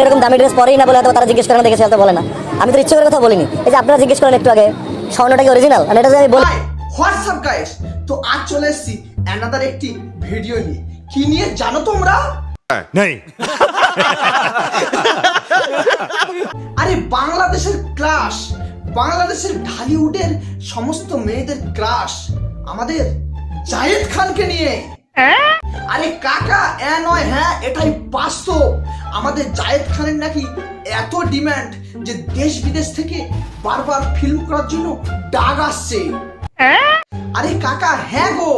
এরকম দামি ড্রেস পরেই না বলে হয়তো তারা জিজ্ঞেস করে না দেখেছে হয়তো বলে না। আমি তো ইচ্ছে করে কথা বলিনি। এই যে আপনারা জিজ্ঞেস করেন একটু আগে স্বর্ণটা কি অরিজিনাল আর এটা যদি আমি বলি হোয়াটসঅ্যাপ গাইস তো আজ চলে এসেছি অ্যানাদার একটি ভিডিও নিয়ে। কি নিয়ে জানো তোমরা? नहीं আরে বাংলাদেশের ক্রাশ বাংলাদেশের ঢালিউডের সমস্ত মেয়েদের ক্রাশ আমাদের জায়েদ খানকে নিয়ে। আরে কাকা এ নয় হ্যাঁ এটাই বাস্তব। আমাদের জায়েদ খানের নাকি এত ডিমান্ড যে দেশ বিদেশ থেকে বারবার ফিল্ম করার জন্য ডাক আসছে। আরে কাকা হ্যাঁ গো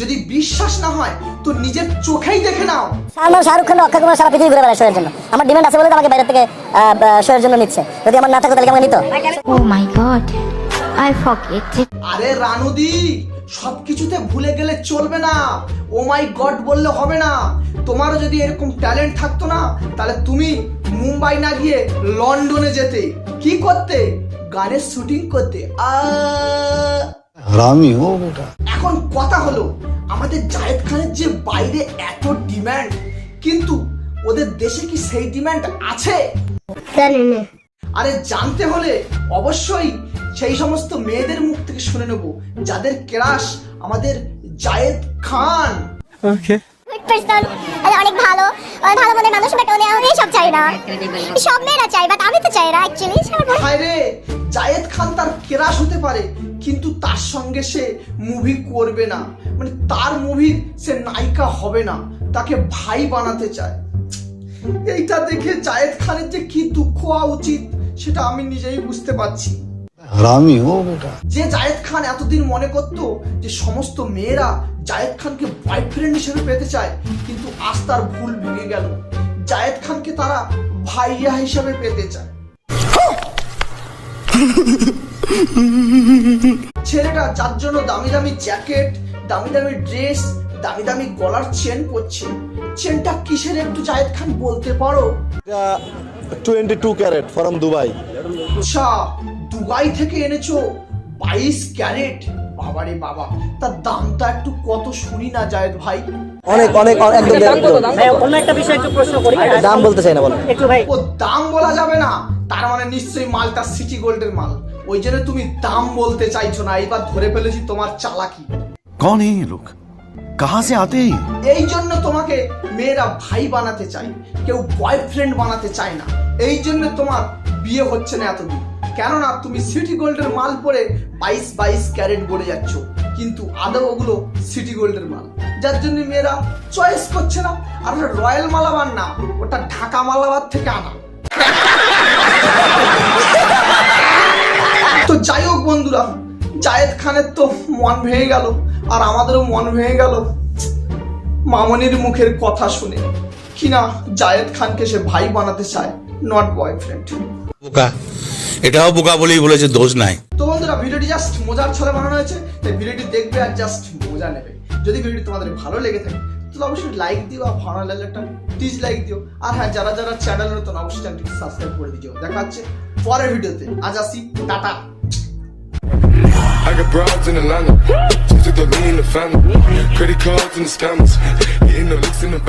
যদি বিশ্বাস না হয় তো নিজের চোখেই দেখে নাও। সালমান শাহরুখ খান অক্ষয় কুমার সারা পৃথিবী ঘুরে বেড়ায় শোয়ের জন্য। আমার ডিমান্ড আছে বলে তো আমাকে বাইরে থেকে শোয়ের জন্য নিচ্ছে। যদি আমার না থাকতো তাহলে আমাকে নিত? My god, I forget it. আরে রানুদি সবকিছুতে ভুলে গেলে চলবে না। ও মাই গড বললে হবে না। তোমারও যদি এরকম ট্যালেন্ট থাকতো না তাহলে তুমি মুম্বাই না গিয়ে লন্ডনে যেতে। কি করতে? গানের শুটিং করতে। এখন কথা হলো আমাদের জায়েদ খানের যে বাইরে এত ডিম্যান্ড কিন্তু ওদের দেশে কি সেই ডিম্যান্ড আছে? আরে জানতে হলে অবশ্যই সেই সমস্ত মেয়েদের মুখ থেকে শুনে নেব যাদের ক্রাশ আমাদের জায়েদ খান। ওকে পার্সন অনেক ভালো ভালো মানুষ বাট উনি সব চাই না। সব মেয়েরা চাই বাট আমি তো চাই না অ্যাকচুয়ালি জায়েদ খান তার ক্রাশ হতে পারে, কিন্তু তার সঙ্গে সে মুভি করবে না। মানে তার মুভির সে নায়িকা হবে না, তাকে ভাই বানাতে চায়। এইটা দেখে জায়েদ খানের যে কি দুঃখ হওয়া উচিত, সেটা আমি নিজেই বুঝতে পারছি। হারামি ও বেটা যে জায়েদ খান এতদিন মনে করত যে সমস্ত মেয়েরা জায়েদ খানকে বয়ফ্রেন্ড হিসেবে পেতে চায় কিন্তু আজ তার ভুল ভেঙে গেল। জায়েদ খানকে তারা ভাইয়া হিসেবে পেতে চায়। ছেলেটা যার জন্য দামি দামি জ্যাকেট দামি দামি ড্রেস দামি দামি গলার চেন করছে চেনটা কিসের একটু জায়েদ খান বলতে পারো? Twenty two carat from Dubai আচ্ছা জুগাই থেকে এনেছো? বাইশ ক্যারেট? বাবারে বাবা তার দামটা একটু কত শুনি না জায়েদ ভাই। অনেক অনেক একদম একটা বিষয় একটু প্রশ্ন করি। দাম বলতে চাই না বলো। একটু ভাই। ও দাম বলা যাবে না। তার মানে নিশ্চয়ই মালটা সিটি গোল্ডের মাল। ওই জন্য তুমি দাম বলতে চাইছো না এইবার ধরে ফেলেছি তোমার চালাকি। কোন এই লোক কাহা সে আতে এই জন্য তোমাকে মেয়েরা ভাই বানাতে চায় কেউ বয়ফ্রেন্ড বানাতে চায় না। এই জন্য তোমার বিয়ে হচ্ছে না এতদিন। কেননা তুমি সিটি গোল্ডের মাল পরে বাইশ বাইশ ক্যারেট বলে যাচ্ছ। কিন্তু আদৌ ওগুলো সিটি গোল্ডের মাল। যার জন্য মেয়েরা চয়েস করছে না। আর ওটা রয়্যাল মালাবার না, ওটা ঢাকা মালাবার থেকে আনা। তো যাই হোক বন্ধুরা, জায়েদ খানের তো মন ভেঙে গেল, আর আমাদেরও মন ভেঙে গেল। মামনির মুখের কথা শুনে। কিনা জায়েদ খানকে সে ভাই বানাতে চায় নট বয়ফ্রেন্ড বোকা। এটাও বোকা বলেই বলেছে দোষ নাই তো বন্ধুরা ভিডিওটি জাস্ট মজার ছলে বানানো হয়েছে তাই ভিডিওটি দেখবে আর জাস্ট মজা নেবে যদি ভিডিওটি তোমাদের ভালো লেগে থাকে তাহলে অবশ্যই লাইক দিও আর ভালো লাগলে একটা প্লিজ লাইক দিও আর হ্যাঁ যারা যারা চ্যানেল নতুন অবশ্যই চ্যানেলটি সাবস্ক্রাইব করে দিও দেখা হচ্ছে পরের ভিডিওতে আজ আসি tata I got broads in Atlanta. Just took the lean, the family. Credit cards and the scammers. Hitting the licks in the back.